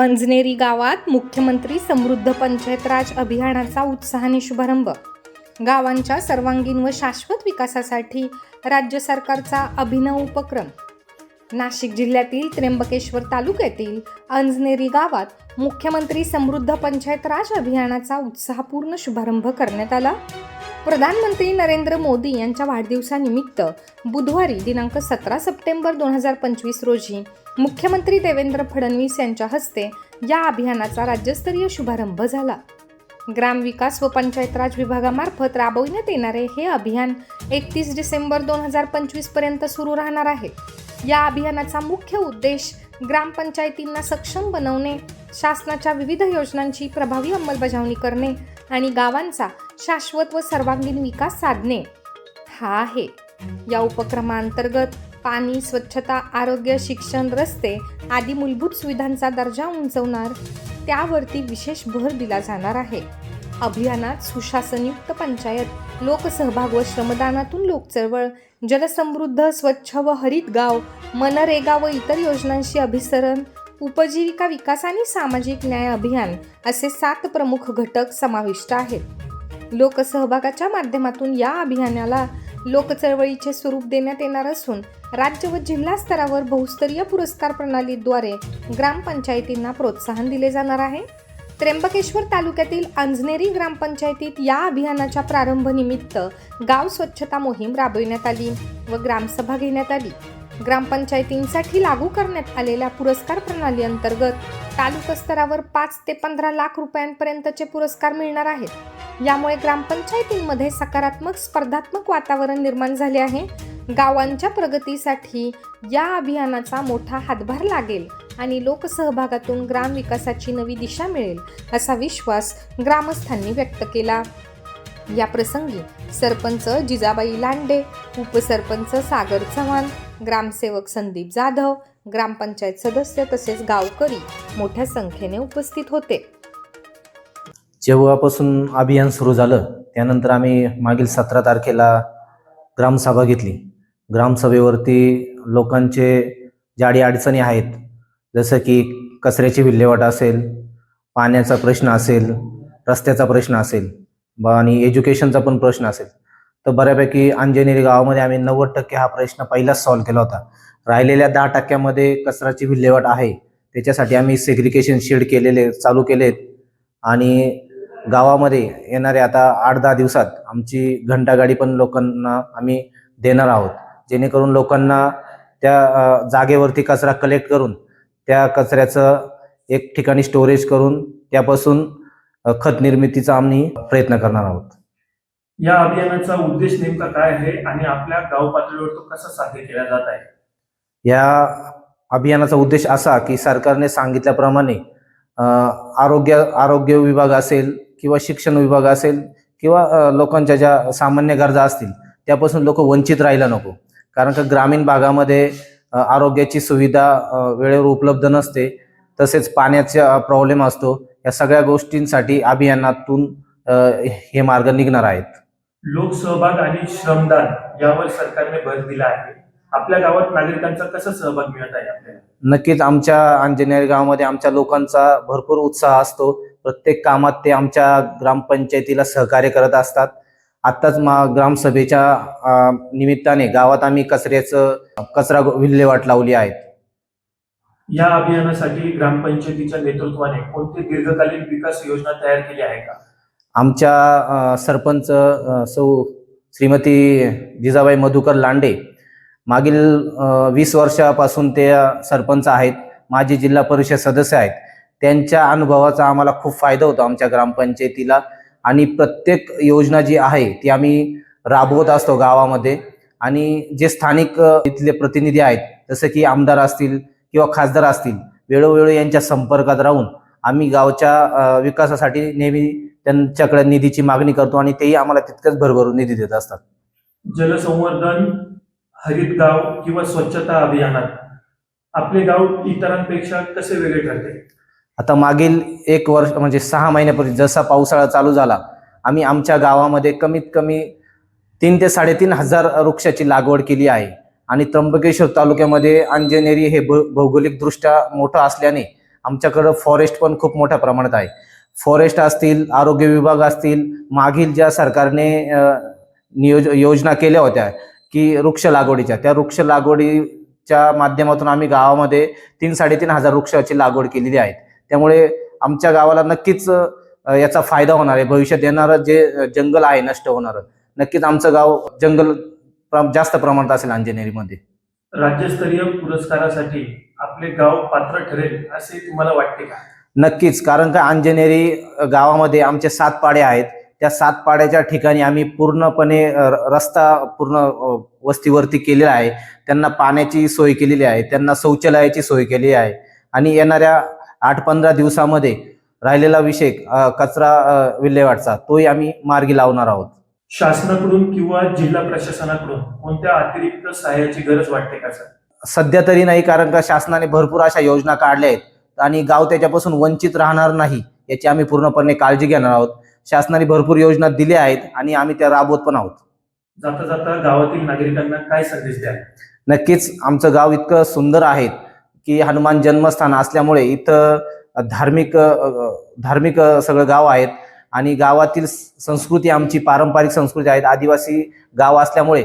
अंजनेरी गावात मुख्यमंत्री समृद्ध पंचायत राज अभियानाचा उत्साहाने शुभारंभ गावांच्या सर्वांगीण व शाश्वत विकासासाठी राज्य सरकारचा अभिनव उपक्रम. नाशिक जिल्ह्यातील त्र्यंबकेश्वर तालुक्यातील अंजनेरी गावात मुख्यमंत्री समृद्ध पंचायत राज अभियानाचा उत्साहपूर्ण शुभारंभ करण्यात आला. प्रधानमंत्री नरेंद्र मोदी यांच्या वाढदिवसानिमित्त बुधवारी दिनांक सतरा सप्टेंबर दोन हजार पंचवीस रोजी मुख्यमंत्री देवेंद्र फडणवीस यांच्या हस्ते या अभियानाचा राज्यस्तरीय शुभारंभ झाला. ग्रामविकास व पंचायत राज विभागामार्फत राबविण्यात येणारे हे अभियान एकतीस डिसेंबर दोन हजार पंचवीसपर्यंत सुरू राहणार आहे. या अभियानाचा मुख्य उद्देश ग्रामपंचायतींना सक्षम बनवणे शासनाच्या विविध योजनांची प्रभावी अंमलबजावणी करणे आणि गावांचा शाश्वत व सर्वांगीण विकास साधणे. हा आहे. या उपक्रमांतर्गत पाणी स्वच्छता आरोग्य शिक्षण रस्ते आदी मूलभूत सुविधांचा दर्जा उंचवणार त्यावरती विशेष भर दिला जाणार आहे. अभियानात सुशासनयुक्त पंचायत लोकसहभाग व श्रमदानातून लोकचळवळ जलसमृद्ध स्वच्छ व हरित गाव मनरेगा व इतर योजनांशी अभिसरण उपजीविका विकास आणि सामाजिक न्याय अभियान असे सात प्रमुख घटक समाविष्ट आहेत. लोकसहभागाच्या माध्यमातून या अभियानाला लोकचळवळीचे स्वरूप देण्यात येणार असून राज्य व जिल्हा स्तरावर बहुस्तरीय पुरस्कार प्रणालीद्वारे ग्रामपंचायतींना प्रोत्साहन दिले जाणार आहे. त्र्यंबकेश्वर तालुक्यातील अंजनेरी ग्रामपंचायतीत या अभियानाच्या प्रारंभनिमित्त गाव स्वच्छता मोहीम राबविण्यात आली व ग्रामसभा घेण्यात आली. ग्रामपंचायतींसाठी लागू करण्यात आलेल्या पुरस्कार प्रणाली अंतर्गत तालुका स्तरावर पाच ते पंधरा लाख रुपयांपर्यंतचे पुरस्कार मिळणार आहेत. यामुळे ग्रामपंचायतींमध्ये सकारात्मक स्पर्धात्मक वातावरण निर्माण झाले आहे. गावांच्या प्रगतीसाठी या अभियानाचा मोठा हातभार लागेल आणि लोकसहभागातून ग्रामविकासाची नवी दिशा मिळेल असा विश्वास ग्रामस्थांनी व्यक्त केला. या प्रसंगी सरपंच जिजाबाई लांडे उपसरपंच सागर चव्हाण ग्रामसेवक संदीप जाधव ग्रामपंचायत सदस्य तसेच गावकरी मोठ्या संख्येने उपस्थित होते. जेव्हापासून अभियान सुरू झालं त्यानंतर आम्ही मागील सतरा तारखेला ग्रामसभा घेतली. ग्रामसभेवरती लोकांचे ज्या अडचणी आहेत जसं की कचऱ्याची विल्हेवाट असेल पाण्याचा प्रश्न असेल रस्त्याचा प्रश्न असेल आणि एज्युकेशनचा पण प्रश्न असेल तर बऱ्यापैकी अंजनेरी गावामध्ये आम्ही नव्वद टक्के हा प्रश्न पहिलाच सॉल्व्ह केला होता. राहिलेल्या दहा टक्क्यामध्ये कचऱ्याची विल्हेवाट आहे त्याच्यासाठी आम्ही सेग्रिकेशन शेड केलेले चालू केलेत. आणि गावामध्ये येणाऱ्या आता आठ दहा दिवसात आमची घंटागाडी पण लोकांना आम्ही देणार आहोत. जेणेकरून लोकांना त्या जागेवरती कचरा कलेक्ट करून त्या कचऱ्याचं एक ठिकाणी स्टोरेज करून त्यापासून खत निर्मितीचा आम्ही प्रयत्न करणार आहोत. या अभियानाचा उद्देश नेमका काय आहे आणि आपल्या गाव पातळीवर तो कसा साध्य केला जात आहे? या अभियानाचा उद्देश असा की सरकारने सांगितल्याप्रमाणे आरोग्य आरोग्य विभाग असेल किंवा शिक्षण विभाग असेल किंवा लोकांच्या ज्या सामान्य गरजा असतील त्यापासून लोक वंचित राहायला नको. कारण का ग्रामीण भागामध्ये आरोग्याची सुविधा वेळेवर उपलब्ध नसते. तसेच पाण्याचा प्रॉब्लेम असतो. या सगळ्या गोष्टींसाठी अभियानातून हे मार्ग निघणार आहेत. लोकसहभाग आणि श्रमदान यावर सरकारने भर दिला आहे. आपल्या गावात नागरिकांचा कसा सहभाग मिळत आहे आपल्याला? नक्कीच आमच्या अंजनेरी गावामध्ये आमच्या लोकांचा भरपूर उत्साह असतो. प्रत्येक कामात ते आमच्या ग्रामपंचायतीला सहकार्य करत असतात. आत्ताच मा ग्रामसभेच्या निमित्ताने गावात आम्ही कचऱ्याचं कचरा विल्हेवाट लावली आहेत. या अभियानासाठी ग्रामपंचायतीच्या नेतृत्वाने कोणती दीर्घकालीन विकास योजना तयार केली आहे का? आमच्या सरपंच सौ श्रीमती जिजाबाई मधुकर लांडे मागील वीस वर्षापासून ते सरपंच आहेत. माजी जिल्हा परिषद सदस्य आहेत. त्यांच्या अनुभवाचा आम्हाला खूप फायदा होतो आमच्या ग्रामपंचायतीला. आणि प्रत्येक योजना जी आहे ती आम्ही राबवत असतो गावामध्ये. आणि जे स्थानिक इथले प्रतिनिधी आहेत जसं की आमदार असतील किंवा खासदार असतील वेळोवेळी यांच्या संपर्कात राहून आम्ही गावच्या विकासासाठी नेहमी त्यांच्याकडे निधीची मागणी करतो आणि तेही आम्हाला तितकंच भरभरून निधी देत असतात. जलसंवर्धन हरित गाव किंवा स्वच्छता अभियानात आपले गाव इतरांपेक्षा कसे वेगळे ठरते? आता मागील एक वर्ष म्हणजे सहा महिन्यापूर्वी जसा पावसाळा चालू झाला आम्ही आमच्या गावामध्ये कमीत कमी तीन ते साडेतीन हजार वृक्षाची लागवड केली आहे. आणि त्र्यंबकेश्वर तालुक्यामध्ये अंजनेरी हे भौगोलिकदृष्ट्या मोठं असल्याने आमच्याकडं फॉरेस्ट पण खूप मोठ्या प्रमाणात आहे. फॉरेस्ट असतील आरोग्य विभाग असतील मागील ज्या सरकारने नियोज योजना केल्या होत्या की वृक्ष लागवडीच्या त्या वृक्ष लागवडीच्या माध्यमातून आम्ही गावामध्ये तीन साडेतीन हजार वृक्षाची लागवड केलेली आहे. त्यामुळे आमच्या गावाला नक्कीच याचा फायदा होणार आहे. भविष्यात येणारं जे जंगल आहे नष्ट होणारं नक्कीच आमचं गाव जंगल जास्त प्रमाणात असेल अंजनेरीमध्ये राज्यस्तरीय पुरस्कारासाठी आपले गाव पात्र ठरेल असे तुम्हाला वाटते का? नक्कीच कारण का अंजनेरी गावामध्ये आमचे सात पाडे आहेत. त्या सात पाड्याच्या ठिकाणी आम्ही पूर्णपणे रस्ता पूर्ण वस्तीवरती केलेला आहे. त्यांना पाण्याची सोय केलेली आहे. त्यांना शौचालयाची सोय केली आहे. आणि येणाऱ्या आठ पंधरा दिवसामध्ये राहिलेला विषय कचरा विल्हेवाटचा तोही आम्ही मार्गी लावणार आहोत. शासनाकडून किंवा जिल्हा प्रशासनाकडून कोणत्या अतिरिक्त सहाय्याची गरज वाटते का सर? सध्या तरी नाही कारण का शासनाने भरपूर अशा योजना काढल्या आहेत आणि गाव त्याच्यापासून वंचित राहणार नाही याची आम्ही पूर्णपणे काळजी घेणार आहोत. शासनाने भरपूर योजना दिल्या आहेत आणि आम्ही त्या राबवत पण आहोत. जाता जाता गावातील नागरिकांना काय संदेश द्याल? नक्कीच आमचं गाव इतकं सुंदर आहे की हनुमान जन्मस्थान असल्यामुळे इथं धार्मिक धार्मिक सगळं गाव आहेत आणि गावातील संस्कृती आमची पारंपरिक संस्कृती आहेत. आदिवासी गाव असल्यामुळे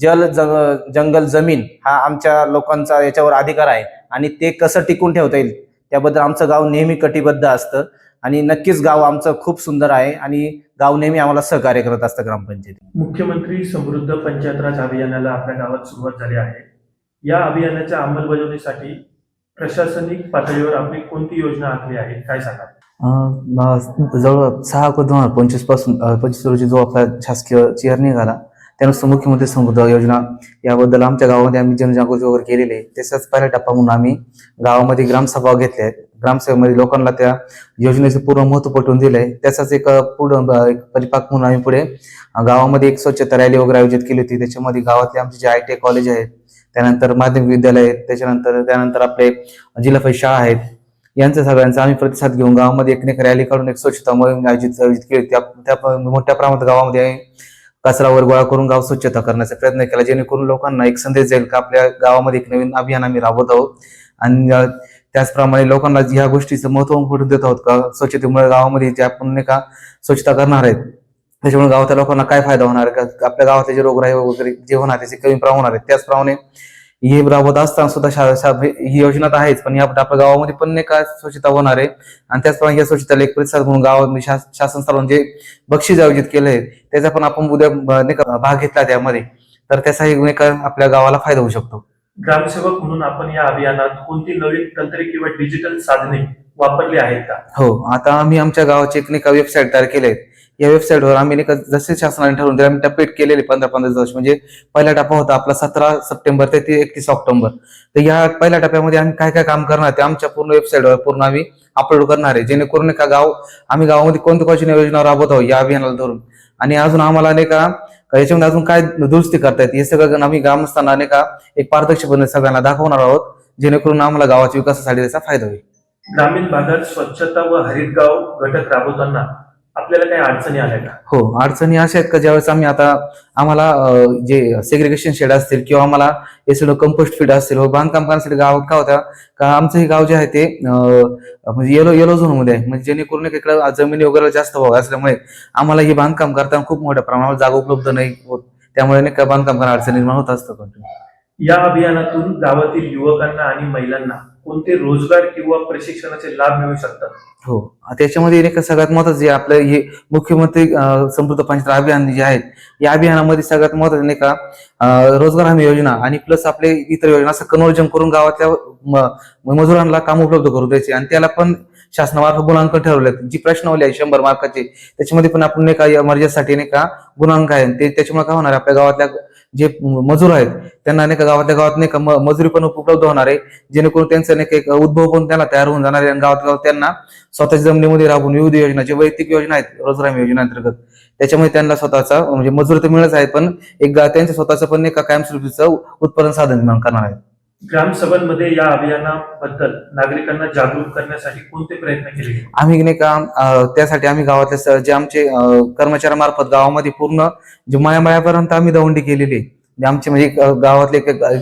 जल ज- जंगल जमीन हा आमच्या लोकांचा याच्यावर अधिकार आहे आणि ते कसं टिकून ठेवता येईल त्याबद्दल आमचं गाव नेहमी कटिबद्ध असतं आणि नक्कीच गाव आमचं खूप सुंदर आहे आणि गाव नेहमी आम्हाला सहकार्य करत असतं ग्रामपंचायत मुख्यमंत्री समृद्ध पंचायत राज अभियानाला आपल्या गावात सुरुवात झाली आहे. या अभियानाच्या अंमलबजावणीसाठी प्रशासनिक पातळीवर आपली कोणती योजना आखली आहे? काय सांगा जवळ सहा ऑक्टोबर दोन हजार पंचवीसपासून पंचवीस रोजी जो आपला शासकीय चेअर निघाला त्यानुसार मुख्यमंत्री समृद्ध योजना याबद्दल आमच्या गावामध्ये आम्ही जनजागृती वगैरे केलेली आहे. तसंच पहिला टप्पा म्हणून आम्ही गावामध्ये ग्रामसभा घेतल्या आहेत. ग्रामसभेमध्ये लोकांना त्या योजनेचं पूर्ण महत्त्व पटवून दिलंय. त्याचाच एक पूर्ण एक परिपाक म्हणून आम्ही पुढे गावामध्ये एक स्वच्छता रॅली वगैरे आयोजित केली होती. त्याच्यामध्ये गावातले आमचे जे आय टी कॉलेज आहेत त्यानंतर माध्यमिक विद्यालय आहेत त्याच्यानंतर त्यानंतर आपले जिल्हा परिषद शाळा आहेत. यांचा सगळ्यांचा आम्ही प्रतिसाद घेऊन गावामध्ये एक रॅली काढून एक स्वच्छता मोहीम आयोजित आयोजित केली त्या त्या मोठ्या प्रमाणात गावामध्ये आम्ही गोळा करून गाव स्वच्छता करण्याचा प्रयत्न केला जेणेकरून लोकांना एक संदेश जाईल का आपल्या गावामध्ये एक नवीन अभियान आम्ही राबवत आहोत. आणि त्याचप्रमाणे लोकांना ह्या गोष्टीचं महत्त्व पटवून देत आहोत का? स्वच्छतेमुळे गावामध्ये जे आपण नाही का स्वच्छता करणार आहेत त्याच्यामुळे गावातल्या लोकांना काय फायदा होणार? आहे का आपल्या गावातले जे रोगराई वगैरे जे होणार आहे ते कमी प्रमाण होणार आहे. त्याचप्रमाणे हे राबवत असताना सुद्धा ही योजना तर आहेच पण या आपल्या गावामध्ये पण नाही का स्वच्छता होणार आहे. आणि त्याचप्रमाणे या स्वच्छतेला एक प्रतिसाद म्हणून गावामध्ये शास- शासन स्तरावर जे बक्षीस आयोजित केलं आहे त्याचा पण आपण उद्या भाग घेतला त्यामध्ये. तर त्याचाही नाही का आपल्या गावाला फायदा होऊ शकतो. ग्रामसेवक म्हणून आपण या अभियानात कोणती नवीन तंत्रे किंवा डिजिटल साधने वापरली आहेत का? हो आता आम्ही आमच्या गावाची एक नाही का वेबसाईट तयार केली आहे. या वेबसाईटवर आम्ही जसे शासनाने ठरवून दिले आम्ही टप्पेट केलेले पंधरा पंधरा दिवस. म्हणजे पहिला टप्पा होता आपला सतरा सप्टेंबर ते एकतीस ऑक्टोबर. तर या पहिल्या टप्प्यामध्ये आम्ही काय काय काम करणार ते आमच्या पूर्ण वेबसाईटवर पूर्ण आम्ही अपलोड करणार आहे. जेणेकरून का गाव आम्ही गावामध्ये कोणत्या कोणत्या योजना राबवत आहोत या अभियानाला धरून. आणि अजून आम्हाला नाही का याच्यामध्ये अजून काय दुरुस्ती करता येते हे सगळं आम्ही ग्रामस्थांना नाही का एक पारदर्शकपणे सगळ्यांना दाखवणार आहोत जेणेकरून आम्हाला गावाच्या विकासासाठी त्याचा फायदा होईल. ग्रामीण भागात स्वच्छता व हरितगाव घटक राबवताना आपल्याला काही अडचणी आल्या का? हो अडचणी अशा आहेत का ज्यावेळेस आम्ही आता आम्हाला जे सेग्रिगेशन शेड असतील किंवा आम्हाला एसिड कंपोस्ट फीड असतील व बांधकाम करण्यासाठी गावात का होत्या? का आमचं हे गाव जे आहे ते म्हणजे येलो येलो झोनमध्ये आहे. म्हणजे जेणेकरून इकडे जमिनी वगैरे जास्त भाव असल्यामुळे आम्हाला हे बांधकाम करताना खूप मोठ्या प्रमाणावर जागा उपलब्ध नाही होत. त्यामुळे नाही का बांधकाम करण्यात अडचणी निर्माण होत असतं. या अभियानातून गावातील युवकांना आणि महिलांना कोणते रोजगार किंवा प्रशिक्षणाचे लाभ मिळू शकतात? हो. त्याच्यामध्ये एक सगळ्यात महत्वाचं जे आपलं हे मुख्यमंत्री समृद्ध पंचायत अभियान जे आहेत या अभियानामध्ये सगळ्यात महत्वाचं नाही का रोजगार हमी योजना आणि प्लस आपले इतर योजना असं कन्वर्जन करून गावातल्या मजुरांना काम उपलब्ध करू द्यायचे. आणि त्याला पण शासनामार्फत गुणांक ठरवले जी प्रश्नावली आहे शंभर मार्काचे त्याच्यामध्ये पण आपण नाही का या मर्जासाठी नाही का गुणांक आहे. ते त्याच्यामुळे काय होणार आपल्या गावातल्या जे मजूर आहेत त्यांना अनेक गावातल्या गावात नाही का मजुरी पण उपलब्ध होणार आहे. जेणेकरून त्यांचा नाही एक उद्भव पण त्यांना तयार होऊन जाणार आहे आणि गावात गावात त्यांना स्वतःच्या जमिनीमध्ये राबून विविध योजना जे वैयक्तिक योजना आहेत रोजगार योजना अंतर्गत त्याच्यामुळे त्यांना स्वतःचा म्हणजे मजूर तर मिळत आहे पण एक गा- त्यांचं स्वतःचं पण एका कायमस्वरूपीचं उत्पादन साधन निर्माण करणार आहे. ग्रामसभांमध्ये या अभियानाबद्दल नागरिकांना जागरूक करण्यासाठी कोणते प्रयत्न केले आम्ही नाही का त्यासाठी आम्ही गावातले जे आमचे अं, कर्मचाऱ्यामार्फत गावामध्ये पूर्ण जे मायामायापर्यंत आम्ही दौंडी केलेली आहे. म्हणजे आमची म्हणजे गावातली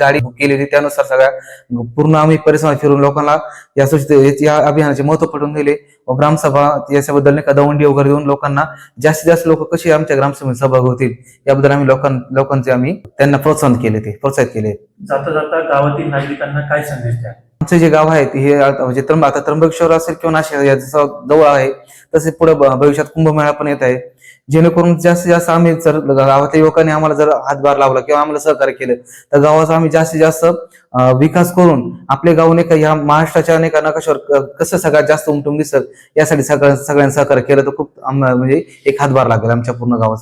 गाडी बुक केलेली त्यानुसार सगळ्या पूर्ण आम्ही परिसरात फिरून लोकांना या स्वच्छते या अभियानाचे महत्त्व पटवून दिले. व ग्रामसभा याच्याबद्दल नाही का दवंडी वगैरे देऊन लोकांना जास्तीत जास्त लोक कशी आमच्या ग्रामसभेत सहभाग होतील याबद्दल आम्ही लोकां लोकांचे आम्ही त्यांना प्रोत्साहन केले ते प्रोत्साहित केले. जाता जाता गावातील नागरिकांना काय संदेश द्या आमचे जे गाव आहे हे म्हणजे त्र्यंब आता त्र्यंबकेश्वर असेल किंवा नाशिक या जसं जवळ आहे तसे पुढे भविष्यात कुंभमेळा पण येत आहे. जेणेकरून जास्तीत जास्त आम्ही जर गावातल्या युवकांनी आम्हाला जर हातभार लावला किंवा आम्हाला सहकार्य केलं तर गावाचा आम्ही जास्तीत जास्त विकास करून आपले गाव नाही का या महाराष्ट्राच्या अनेक नकाशावर कसं सगळ्यात जास्त उमटून दिसत यासाठी सगळ्या सगळ्यांनी सहकार्य केलं तर खूप आम्हाला म्हणजे एक हातभार लागेल आमच्या पूर्ण गावासाठी.